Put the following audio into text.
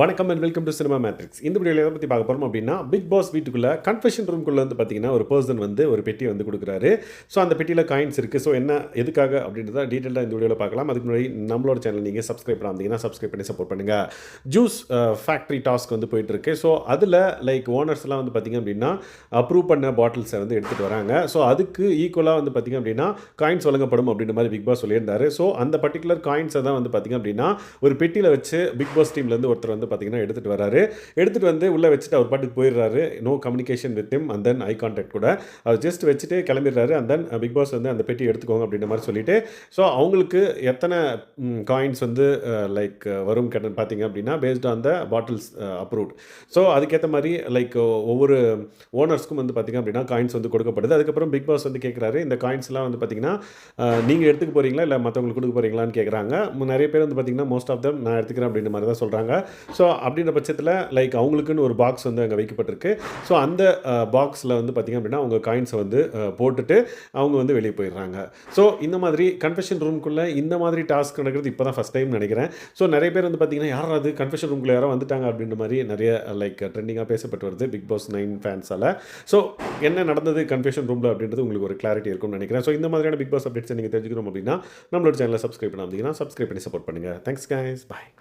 வணக்கம் and welcome to cinema matrix இந்த வீடியோவில் எதை பற்றி பார்க்க போகிறோம் அப்படின்னா பிக் பாஸ் வீட்டுக்குள்ளே கன்ஃபெஷன் ரூம்குள்ளே வந்து பார்த்தீங்கன்னா ஒரு பர்சன் வந்து ஒரு பெட்டி வந்து கொடுக்குறாரு. ஸோ அந்த பெட்டியில் காயின்ஸ் இருக்குது ஸோ என்ன எதுக்காக அப்படின்றத டீட்டெயிலாக இந்த வீடியோவில் பார்க்கலாம். அதுக்கு முன்னாடி நம்மளோட சேனல் நீங்கள் சப்ஸ்கிரைப் பண்ணாமீங்கன்னா சப்ஸ்கிரைப் பண்ணி சப்போர்ட் பண்ணுங்கள் ஜூஸ் ஃபேக்ட்ரி டாஸ்க் வந்து போயிட்டுருக்கு ஸோ அதில் லைக் ஓனர்ஸ்லாம் வந்து பார்த்திங்க அப்படின்னா அப்ரூவ் பண்ண பாட்டில்ஸை வந்து எடுத்துகிட்டு வராங்க. ஸோ அதுக்கு ஈக்குவலாக வந்து பார்த்திங்க அப்படின்னா காயின்ஸ் வழங்கப்படும் அப்படின்ற மாதிரி பிக் பாஸ் சொல்லியிருந்தாரு. ஸோ அந்த பர்டிகுலர் காயின்ஸை தான் வந்து பார்த்திங்க அப்படின்னா ஒரு பெட்டியில் வச்சு பிக் பாஸ் டீம்லேருந்து ஒருத்தர் வந்து பார்த்திங்கன்னா எடுத்துகிட்டு வராரு. எடுத்துகிட்டு வந்து உள்ளே வச்சுட்டு அவர் பாட்டுக்கு போயிடுறாரு. No communication with them and then I contact கூட. அவர் ஜஸ்ட் வச்சுட்டு கிளம்பிடுறாரு. அண்ட் தென் பிக் பாஸ் வந்து அந்த பெட்டி எடுத்துக்கோங்க அப்படின்ற மாதிரி சொல்லிட்டு. ஸோ அவங்களுக்கு எத்தனை காயின்ஸ் வந்து uh, லைக் uh, வரும் கேட்டு பார்த்தீங்க அப்படின்னா paste on the bottles approved so அதுக்கேற்ற மாதிரி லைக் uh, ஒவ்வொரு ஓனர்ஸ்க்கும் வந்து பார்த்திங்க அப்படின்னா காயின்ஸ் வந்து கொடுக்கப்படுது. அதுக்கப்புறம் பிக் பாஸ் வந்து கேட்குறாரு இந்த காயின்ஸ்லாம் வந்து பார்த்திங்கன்னா நீங்கள் எடுத்துக்க போகிறீங்களா இல்லை மற்றவங்களுக்கு கொடுக்க போகிறீங்களான்னு கேட்குறாங்க நிறைய பேர் வந்து பார்த்திங்கன்னா மோஸ்ட் ஆஃப் தம் நான் எடுத்துக்கிறேன் அப்படின்ற மாதிரி தான் சொல்கிறாங்க ஸோ அப்படின்ற பட்சத்தில் லைக் அவங்களுக்குன்னு ஒரு பாக்ஸ் வந்து அங்கே வைக்கப்பட்டிருக்கு. ஸோ அந்த பாக்ஸில் வந்து பார்த்திங்க அப்படின்னா அவங்க காயின்ஸை வந்து போட்டுட்டு அவங்க வந்து வெளியே போயிடுறாங்க. ஸோ இந்த மாதிரி கன்ஃபெஷன் ரூம்குள்ளே இந்த மாதிரி டாஸ்க் நடக்கிறது இப்போ தான் ஃபஸ்ட் டைம் நினைக்கிறேன். ஸோ நிறைய பேர் வந்து பார்த்திங்கன்னா யாராவது அது? கன்ஃபெஷன் ரூம்குள்ளே யாரோ வந்துட்டாங்க அப்படின்ற மாதிரி நிறைய லைக் ட்ரெண்டிங்காக பேசப்பட்டு வருது பிக் பாஸ் நைன் ஃபேன்ஸால் ஸோ என்ன நடந்தது கன்ஃபெஷன் ரூமில் அப்படின்றது உங்களுக்கு ஒரு கிளாரிட்டி இருக்கும்னு நினைக்கிறேன். ஸோ இந்த மாதிரியான பிக் பாஸ் அப்டேட்ஸ் நீங்கள் தெரிஞ்சுக்கணும் அப்படின்னா நம்மளோட சேனலை சப்ஸ்கிரைப் பண்ணாமல் சப்ஸ்கிரைப் பண்ணி சப்போர்ட் பண்ணுங்கள் தேங்க்ஸ் guys. பாய்